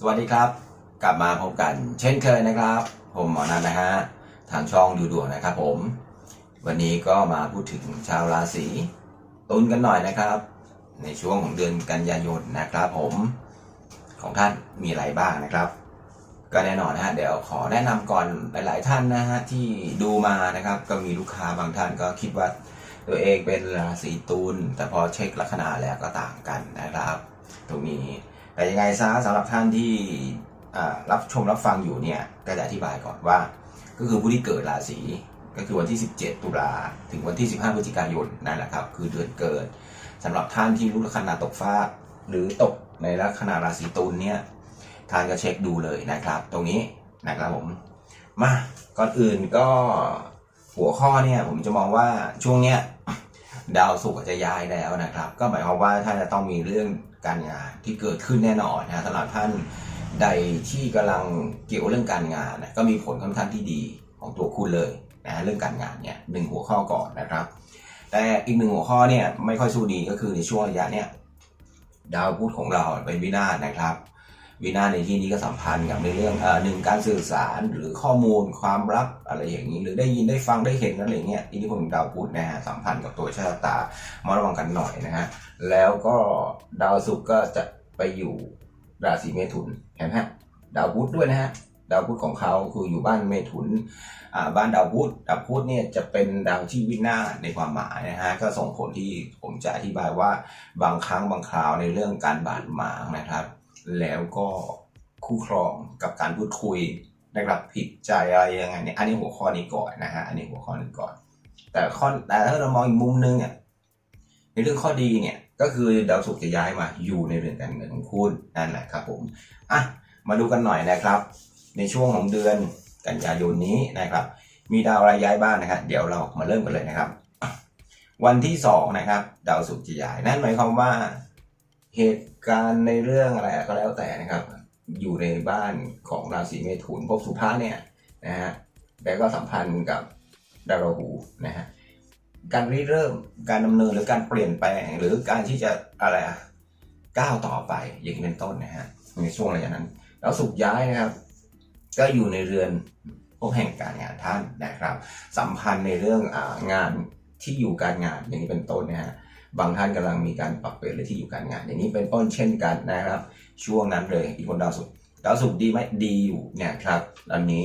สวัสดีครับ กลับมาพบกัน เช่นเคยนะครับ ผมหมอนันนะฮะทางช่องดูดวงนะครับ ผม วันนี้ก็มาพูดถึงชาวราศีตุลกันหน่อยนะครับ ในช่วงของเดือนกันยายนนะครับ ผมของท่านมีอะไรบ้างนะครับ ก็แน่นอนนะฮะเดี๋ยวขอแนะนำก่อนหลาย ๆ ท่านนะฮะที่ดูมานะครับ ก็มีลูกค้าบางท่านก็คิดว่าตัวเองเป็นราศีตุลแต่พอเช็คลัคนาแล้วก็ต่างกันนะครับตรงนี้ แต่ยังไงซะสำหรับท่านที่รับชมรับฟังอยู่เนี่ยก็จะอธิบายก่อนว่า ก็คือผู้ที่เกิดราศีก็คือวันที่ 17 ตุลาถึงวันที่ 15พฤศจิกายนนั่นแหละครับ คือเดือนเกิดสำหรับท่านที่รู้ลัคนาตกฟ้า หรือตกในลัคนาราศีตุลเนี่ยท่านก็เช็คดูเลยนะครับ ตรงนี้นะครับผมมาก่อนอื่นก็หัวข้อเนี่ยผมจะมองว่าช่วงเนี้ยดาวศุกร์จะย้ายแล้วนะครับ ก็หมายความว่าท่านจะต้องมีเรื่อง การงานที่เกิดขึ้นแน่นอนนะสำหรับท่านใดที่กำลังเกี่ยวเรื่องการงานนะก็มีผลค่อนข้างที่ดีของตัวคุณเลยนะเรื่องการงานเนี่ยหนึ่งหัวข้อก่อนนะครับ แต่อีกหนึ่งหัวข้อเนี่ยไม่ค่อยสู้ดีก็คือในช่วงระยะเนี่ยดาวพุธของเราเป็นวินาศนะครับ วินาในที่นี้ก็สัมพันธ์กับในเรื่องอ่หนึ่งการสื่อสารหรือข้อมูลความลับอะไรอย่างนี้ หรือได้ยินได้ฟังได้เห็นอะไรอย่างเงี้ยอิทธิพลของดาวพุธนะฮะสัมพันธ์กับตัวชะตามาระวังกันหน่อยนะฮะแล้วก็ดาวศุกร์ก็จะไปอยู่ราศีเมถุนเห็นไหมฮะดาวพุธด้วยนะฮะดาวพุธของเขาคืออยู่บ้านเมถุนอ่าบ้านดาวพุธดาวพุธเนี่ยจะเป็นดาวที่วินาศในความหมายนะฮะก็ส่งผลที่ผมจะอธิบายว่าบางครั้งบางคราวในเรื่องการบาดหมางนะครับ แล้วก็คู่ครองกับการพูดคุยนะครับผิดใจอะไรยังไงเนี่ยอันนี้หัวข้อนี้ก่อนนะฮะอันนี้หัวข้อนี้ก่อน แต่ข้อแต่ถ้าเรามองอีกมุมนึงเนี่ยในเรื่องข้อดีเนี่ยก็คือดาวศุกร์จะย้ายมาอยู่ในเรือนการเงินของคุณนั่นแหละครับผมอะมาดูกันหน่อยนะครับ ในช่วงของเดือนกันยายนนี้นะครับ มีดาวอะไรย้ายบ้างนะครับเดี๋ยวเรามาเริ่มกันเลยนะครับ วันที่สองนะครับ ดาวศุกร์จะย้ายนั่นหมายความว่า เหตุการณ์ในเรื่องอะไรก็แล้วแต่นะครับ อยู่ในบ้านของราศีเมถุนภพสุภาเนี่ยนะฮะแล้วก็สัมพันธ์กับดาวราหูนะฮะการริเริ่มการดำเนินหรือการเปลี่ยนแปลงหรือการที่จะอะไรอะก้าวต่อไปอย่างนี้เป็นต้นนะฮะในช่วงระยะนั้น แล้วสุกร์ย้ายนะครับ ก็อยู่ในเรือนพวกแห่งการงานท่านนะครับ สัมพันธ์ในเรื่องงานที่อยู่การงานอย่างนี้เป็นต้นนะฮะ บางท่านกำลังมีการปรับเปลี่ยนหรือที่อยู่การงาน อย่างนี้เป็นต้นเช่นกันนะครับ ช่วงนั้นเลยอีกคนดาวศุกร์ดาวศุกร์ดีไหมดีอยู่เนี่ยครับตอนนี้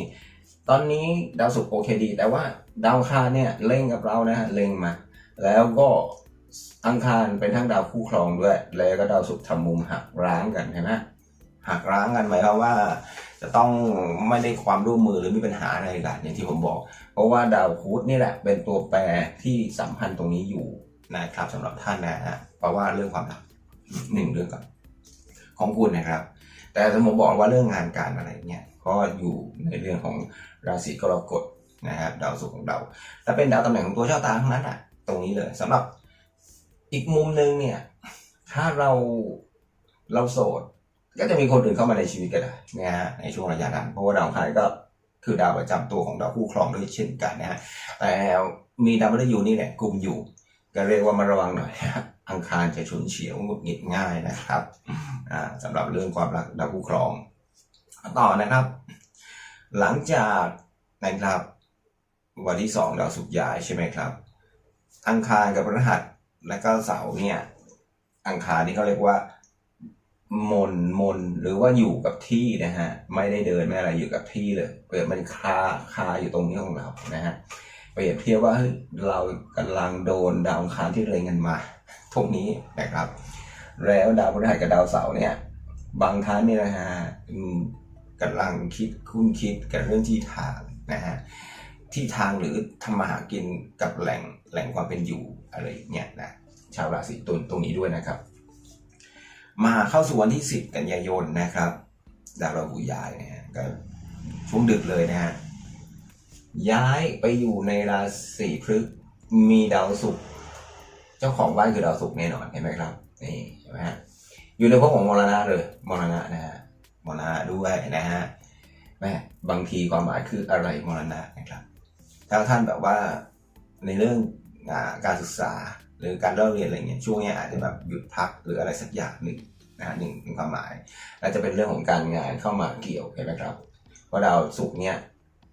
ตอนนี้ดาวศุกร์โอเคดี แต่ว่าดาวคาเนี่ยเล่งกับเรานะฮะเล็งมา แล้วก็อังคารเป็นทั้งดาวคู่ครองด้วย แล้วก็ดาวศุกร์ทำมุมหักร้างกันเห็นไหมหักร้างกันหมายความว่า จะต้องไม่ได้ความร่วมมือหรือมีปัญหาอะไรกันอย่างที่ผมบอก เพราะว่าดาวพุธนี่แหละเป็นตัวแปรที่สัมพันธ์ตรงนี้อยู่ นะครับสำหรับท่านนะฮะเพราะว่าเรื่องความรักหนึ่งเรื่องก่อนของคุณนะครับ แต่สมมติบอกว่าเรื่องงานการอะไรเนี่ยก็อยู่ในเรื่องของราศีกรกฎนะครับดาวศุกร์ของเราและเป็นดาวตำแหน่งของตัวเจ้าตาทั้งนั้นอะ ตรงนี้เลยสำหรับอีกมุมหนึงเนี่ย ถ้าเราเราโสด ก็จะมีคนอื่นเข้ามาในชีวิตก็ได้นะฮะในช่วงระยะนั้นเพราะว่าดาวคารก็คือดาวประจำตัวของดาวคู่ครองด้วยเช่นกันนะฮะแต่มีดาวมฤตยูนี่แหละกลุ่มอยู่ ก็เรียกว่ามาระวังหน่อยอังคารจะฉุนเฉียวหงุดหงิดง่ายนะครับอ่าสำหรับเรื่องความรักดาวคู่ครอง ต่อนะครับ หลังจากนะครับวันที่สองดาวสุกย้ายใช่ไหมครับ อังคารกับพฤหัสและก็เสาร์เนี่ย อังคารนี่เขาเรียกว่ามนมนหรือว่าอยู่กับที่นะฮะไม่ได้เดินไม่อะไรอยู่กับที่เลยเปรียบมันคาคาอยู่ตรงนี้ของเรานะฮะ เปรียบเทียบว่าเรากำลังโดนดาวอังคารที่เรงกันมาทุกนี้นะครับ แล้วดาวพฤหัสกับดาวเสาร์เนี่ย บางท่านเนี่ยนะฮะกำลังคิดคุ้นคิดกับเรื่องที่ทางนะฮะที่ทางหรือทำมาหากินกับแหล่งแหล่งความเป็นอยู่อะไรเนี่ยนะชาวราศีตุลตรงนี้ด้วยนะครับ มาเข้าสู่วันที่ 10 กันยายนนะครับ ดาวราหูย้ายนะฮะก็ช่วงดึกเลยนะฮะ ย้ายไปอยู่ในราศีพฤกษภมีดาวศุกร์เจ้าของบ้านคือดาวศุกร์แน่นอนเห็นไหมครับนี่เห็นไหมฮะอยู่ในภพของมรณะเลยมรณะนะฮะมรณะด้วยนะฮะแม่บางทีความหมายคืออะไรมรณะนะครับถ้าท่านแบบว่าในเรื่องอการศึกษาหรือการเล่าเรียนอะไรเงี้ยช่วงนี้อาจจะแบบหยุดพักหรืออะไรสักอย่างหนึ่งนะฮะหนึ่งความหมายแล้วจะเป็นเรื่องของการงานเข้ามาเกี่ยวเห็นไหมครับว่าดาวศุกร์เนี่ย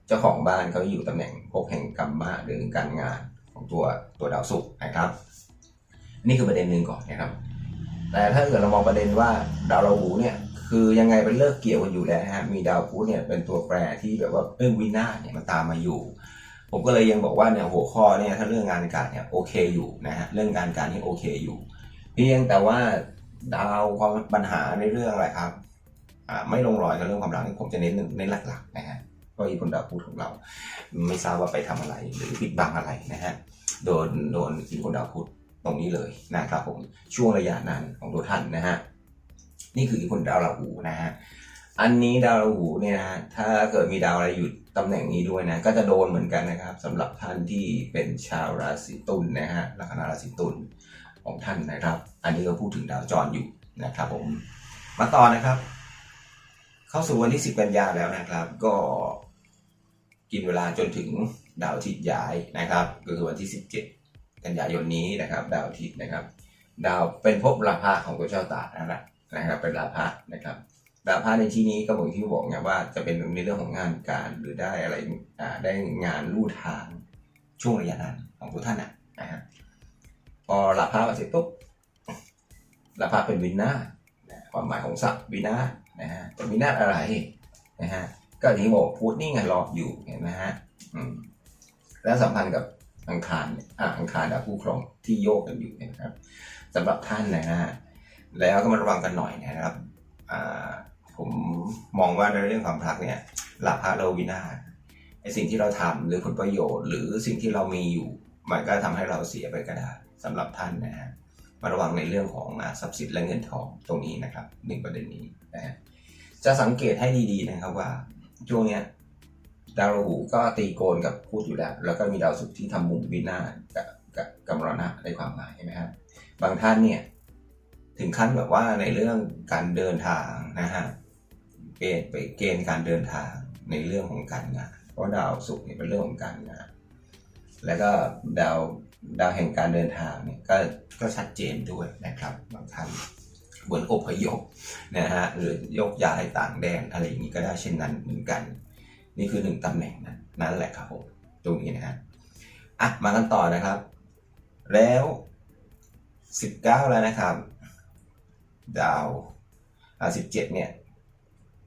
เจ้าของบ้านเขาอยู่ตำแหน่งภพแห่งกรรมะหรือการงานของตัวตัวดาวศุกร์นะครับ นี่คือประเด็นหนึ่งก่อนนะครับ แต่ถ้าเกิดเรามองประเด็นว่าดาวราหูเนี่ยคือยังไงเป็นเลิกเกี่ยวกันอยู่แล้วนะฮะมีดาวพุธเนี่ยเป็นตัวแปรที่แบบว่าเรื่องวินาศเนี่ยมันตามมาอยู่ ผมก็เลยยังบอกว่าเนี่ยหัวข้อเนี่ยถ้าเรื่องงานการเนี่ยโอเคอยู่นะฮะเรื่องการการนี่โอเคอยู่ เพียงแต่ว่าดาวความปัญหาในเรื่องอะไรครับอ่าไม่ลงรอยกับเรื่องความรักนี่ผมจะเน้นเน้นหลักๆนะฮะ เพราอีคนดาวพุธของเรา ไม่ทราบว่าไปทำอะไรหรือปิดบังอะไรนะฮะโดนโดนอีคนดาวพุธตรงนี้เลยนะครับผมช่วงระยะนั้นของตัวท่านนะฮะนี่คืออีคนดาวราหูนะฮะอันนี้ดาวราหูเนี่ยนะถ้าเกิดมีดาวอะไรอยู่ตำแหน่งนี้ด้วยนะก็จะโดนเหมือนกันนะครับสำหรับท่านที่เป็นชาวราศีตุลนะฮะลัคนาราศีตุลของท่านนะครับ อันนี้ก็พูดถึงดาวจรอยู่นะครับผมมาต่อนะครับ เข้าสู่วันที่ 10 กันยาแล้วนะครับ ก็ กินเวลาจนถึงดาวอาทิตย์ย้ายนะครับ ก็คือวันที่ 17 กันยายนนี้นะครับ ดาวอาทิตย์นะครับ ดาวเป็นภพราพะของตัวเจ้าตานั่นแหละนะครับ เป็นราพะนะครับดาพระในที่นี้ก็เหมือนที่บอกไงว่าจะเป็นในเรื่องของงานการหรือได้อะไรอ่าได้งานลู่ทางช่วงระยะนั้นของตัวท่านนะนะฮะพอลาภาเสร็จปุ๊บลาภาเป็นวินาศนะความหมายของศัพท์วินานะฮะเป็นวินาอะไรนะฮะ ก็อย่างที่บอกพุธนี่ไงรออยู่เห็นไหมฮะแล้วสัมพันธ์กับอังคารอะอังคารดาวผู้ครองที่โยกกันอยู่นะครับสำหรับท่านนะฮะแล้วก็มาระวังกันหน่อยนะครับอ่าผมมองว่าในเรื่องความรักเนี่ยหลาภะเราวินาไอสิ่งที่เราทำหรือผลประโยชน์ หรือสิ่งที่เรามีอยู่มันก็ทำให้เราเสียไปก็ได้สำหรับท่านนะฮะมาระวังในเรื่องของทรัพย์สินและเงินทองตรงนี้นะครับหนึ่งประเด็นนี้นะฮะจะสังเกตให้ดีๆนะครับว่า ช่วงเนี้ยดาวราหูก็ตีโกนกับพูดอยู่แล้ว แล้วก็มีดาวศุกร์ที่ทำมุมวินาศกับกับกำมรณะในความหมายใช่ไหมครับบางท่านเนี่ยถึงขั้นแบบว่าในเรื่องการเดินทางนะฮะเกณฑ์ไปเกณฑ์การเดินทางในเรื่องของการงาน เพราะดาวศุกร์เนี่ยเป็นเรื่องของการงาน แล้วก็ดาวดาวแห่งการเดินทางเนี่ยก็ก็ชัดเจนด้วยนะครับบางท่าน เหมือนอพยพนะฮะหรือยกย้ายต่างแดนอะไรอย่างนี้ก็ได้เช่นนั้นเหมือนกัน นี่คือหนึ่งตำแหน่งนั้นนั่นแหละครับผมตรงนี้นะฮะอะมากันต่อนะครับ แล้วสิบเก้าแล้วนะครับ ดาวอ่าสิบเจ็ดเนี่ย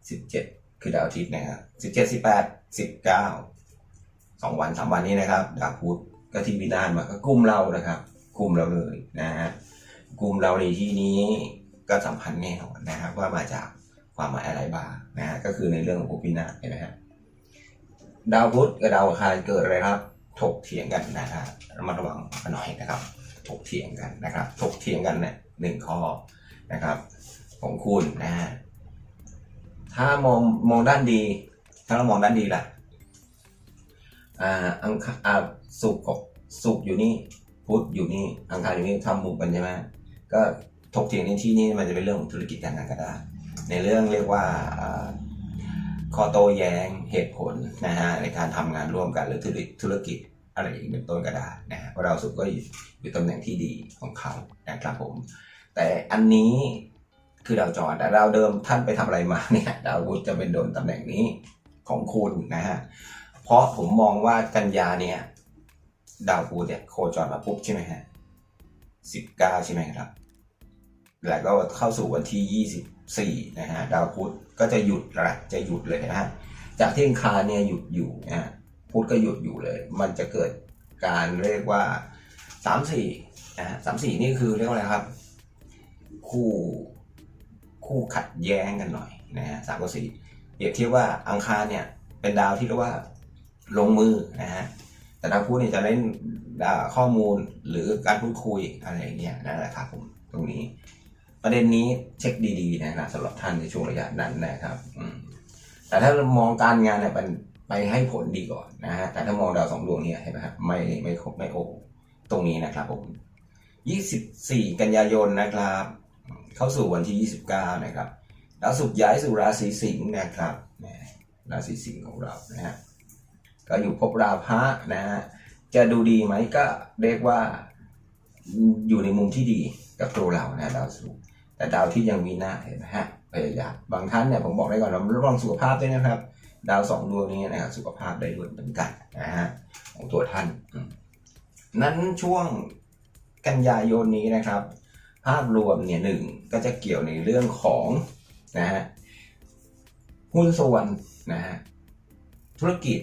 สิบเจ็ดคือดาวอาทิตย์นะครับสิบเจ็ดสิบแปดสิบเก้าสองวันสามวันนี้นะครับ ดาวพุธก็ที่วินานมาก็กลุ่มเรานะครับ กลุ่มเราเลยนะฮะกลุ่มเราในที่นี้ ก็สัมพันธ์แน่นะครับว่ามาจากความหมายอะไรบ้างนะฮะก็คือในเรื่องของภพวินาศเห็นไหมฮะดาวพุธกับดาวอังคารเกิดอะไรครับ ถกเถียงกันนะฮะระมัดระวังกันหน่อยนะครับ ถกเถียงกันนะครับ ถกเถียงกันเนี่ยหนึ่งข้อนะครับ ของคุณนะฮะถ้ามองมองด้านดี ถ้าเรามองด้านดีล่ะอ่าอังคารอ่าสุกสุกอยู่นี่พุธอยู่นี่อังคารอยู่นี่ทำมุมกันใช่ไหมก็ ถกเถียงในที่นี้มันจะเป็นเรื่องของธุรกิจการงานก็ได้ในเรื่องเรียกว่าข้อโต้แย้งเหตุผลนะฮะในการทำงานร่วมกันหรือธุรกิจธุรกิจอะไรอย่างนี้เป็นต้นก็ได้นะฮะเราสุก็อยู่อยู่ตำแหน่งที่ดีของเขานะครับผม แต่อันนี้คือดาวจรแต่ดาวเดิมท่านไปทำอะไรมาเนี่ยดาวพุธจะเป็นโดนตำแหน่งนี้ของคุณนะฮะเพราะผมมองว่ากันยาเนี่ยดาวพุธเนี่ยโคจรมาปุ๊บใช่ไหมฮะสิบเก้าใช่ไหมครับ แล้วก็เข้าสู่วันที่ยี่สิบสี่นะฮะ ดาวพุธก็จะหยุดละจะหยุดเลยนะฮะ จากที่อังคารเนี่ยหยุดอยู่นะฮะ พุธก็หยุดอยู่เลย มันจะเกิดการเรียกว่าสามสี่นะฮะสามสี่นี่คือเรียกว่าอะไรครับ คู่คู่ขัดแย้งกันหน่อยนะฮะสามกับสี่เปรียบเทียบว่าอังคารเนี่ยเป็นดาวที่เรียกว่าลงมือนะฮะ แต่ดาวพุธเนี่ยจะเล่นข้อมูลหรือการพูดคุยอะไรอย่างเงี้ยนั่นแหละครับผมตรงนี้ ประเด็นนี้เช็คดีๆนะครับสำหรับท่านในช่วงระยะนั้นนะครับแต่ถ้าเรามองการงานเนี่ยมันไปให้ผลดีก่อนนะฮะแต่ถ้ามองดาวสองดวงเนี่ยเห็นไหมครับไม่ไม่ครบไม่โอตรงนี้นะครับผม24 กันยายนนะครับ เข้าสู่วันที่ 29 นะครับดาวศุกร์ย้ายสู่ราศีสิงห์นะครับราศีสิงห์ของเรานะฮะก็อยู่ภพราพะนะฮะจะดูดีไหมก็เรียกว่าอยู่ในมุมที่ดีกับตัวเรานะดาวศุกร์ แต่ดาวที่ยังมีหน้าเห็นไหมฮะพยายามบางท่านเนี่ยผมบอกได้ก่อนเราระวังสุขภาพด้วยนะครับ ดาวสองดวงนี้นะครับสุขภาพได้ด้วยเหมือนกันนะฮะของตัวท่าน นั้นช่วงกันยายนนี้นะครับ ภาพรวมเนี่ยหนึ่งก็จะเกี่ยวในเรื่องของนะฮะหุ้นส่วนนะฮะธุรกิจ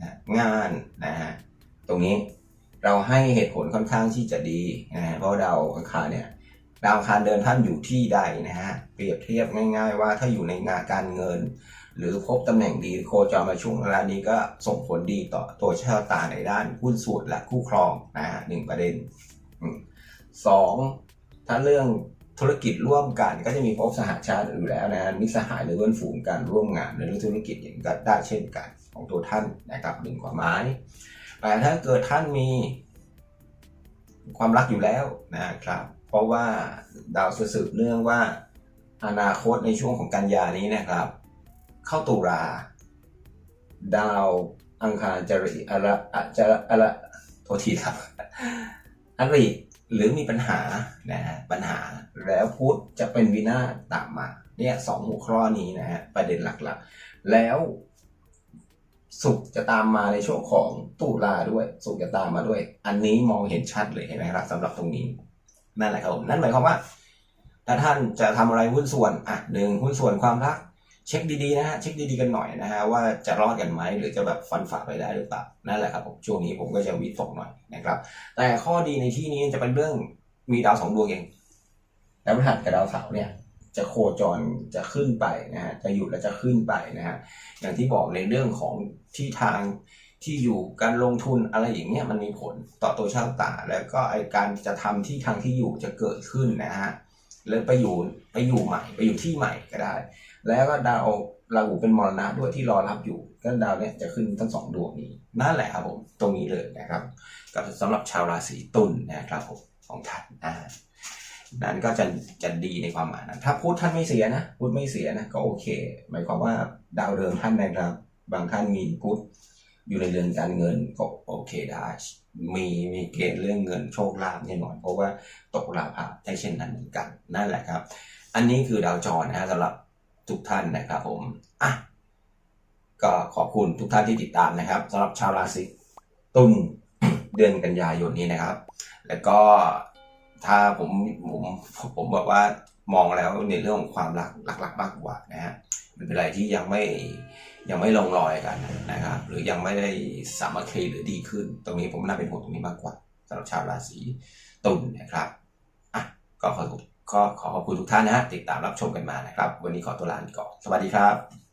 นะงานนะฮะตรงนี้เราให้เหตุผลค่อนข้างที่จะดีนะฮะเพราะดาวอังคารเนี่ย ดาวอังคารเดินท่านอยู่ที่ใดนะฮะเปรียบเทียบง่ายๆว่าถ้าอยู่ในงานการเงิน หรือพบตำแหน่งดีโคจรมาช่วงเวลานี้ก็ส่งผลดีต่อตัวชะตาในด้านหุ้นส่วนและคู่ครองนะฮะหนึ่งประเด็นสองถ้าเรื่องธุรกิจร่วมกันก็จะมีพบสหชาติอยู่แล้วนะฮะมิสหายหรือเพื่อนฝูงกันร่วมงานในเรื่องธุรกิจอย่างก็ได้เช่นกันของตัวท่านนะครับหนึ่งความหมายแต่ถ้าเกิดท่านมีความรักอยู่แล้วนะครับ ราะว่าดาวสืบเนื่องว่า อนาคตในช่วงของกันยานี้นะครับ เข้าตุลาดาวอังคารจริอะระอะจระอะระโทษทีครับอริหรือมีปัญหานะฮะปัญหาแล้วพุธจะเป็นวินาศตามมาเนี่ยสองหัวข้อนี้นะฮะประเด็นหลักๆ แล้วสุขจะตามมาในช่วงของตุลาด้วย สุขจะตามมาด้วย อันนี้มองเห็นชัดเลยเห็นไหมครับสำหรับตรงนี้ นั่นแหละครับผมนั่นหมายความว่าถ้าท่านจะทำอะไรหุ้นส่วนอะหนึ่งหุ้นส่วนความรัก เช็คดีๆนะฮะเช็คดีๆกันหน่อยนะฮะว่าจะรอดกันไหมหรือจะแบบฟันฝ่าไปได้หรือเปล่านั่นแหละครับผมช่วงนี้ผมก็จะวิตกหน่อยนะครับ แต่ข้อดีในที่นี้จะเป็นเรื่องมีดาวสองดวงเองดาวพฤหัสกับดาวเสาร์เนี่ยจะโคจรจะขึ้นไปนะฮะจะหยุดแล้วจะขึ้นไปนะฮะอย่างที่บอกในเรื่องของที่ทาง ที่อยู่การลงทุนอะไรอย่างเงี้ยมันมีผลต่อตัวชาวตาแล้วก็ไอการจะทำที่ทางที่อยู่จะเกิดขึ้นนะฮะแล้วไปอยู่ไปอยู่ใหม่ ไปอยู่ที่ใหม่ก็ได้ แล้วก็ดาวราหูเป็นมรณะด้วยที่รอรับอยู่ก็ดาวเนี่ยจะขึ้นทั้งสองดวงนี้นั่นแหละครับผมตรงนี้เลยนะครับกับสำหรับชาวราศีตุลนะครับผมของท่านอ่านั้นก็จะจะดีในความหมายนั้นถ้าพูดท่านไม่เสียนะพูดไม่เสียนะก็โอเค หมายความว่าดาวเดิมท่านนะครับ บางท่านมีพุธ อยู่ในเรือนการเงินก็โอเคได้ มีมีเกณฑ์เรื่องเงินโชคลาภแน่นอน เพราะว่าตกลาภะได้เช่นนั้นเหมือนกันนั่นแหละครับ อันนี้คือดาวจรนะฮะสำหรับทุกท่านนะครับผมอะก็ขอบคุณทุกท่านที่ติดตามนะครับสำหรับชาวราศีตุลเดือนกันยายนนี้นะครับ แล้วก็ถ้าผมผมผมบอกว่า มองแล้วในเรื่องของความรักหลักๆมากกว่านะฮะมันเป็นอะไรที่ยังไม่ยังไม่ลงรอยกันนะครับ หรือยังไม่ได้สามัคคีหรือดีขึ้น ตรงนี้ผมน่าเป็นห่วงตรงนี้มากกว่าสำหรับชาวราศีตุลนะครับอะก็ขอขอขอบคุณทุกท่านนะฮะติดตามรับชมกันมานะครับ วันนี้ขอตัวลาไปก่อนสวัสดีครับ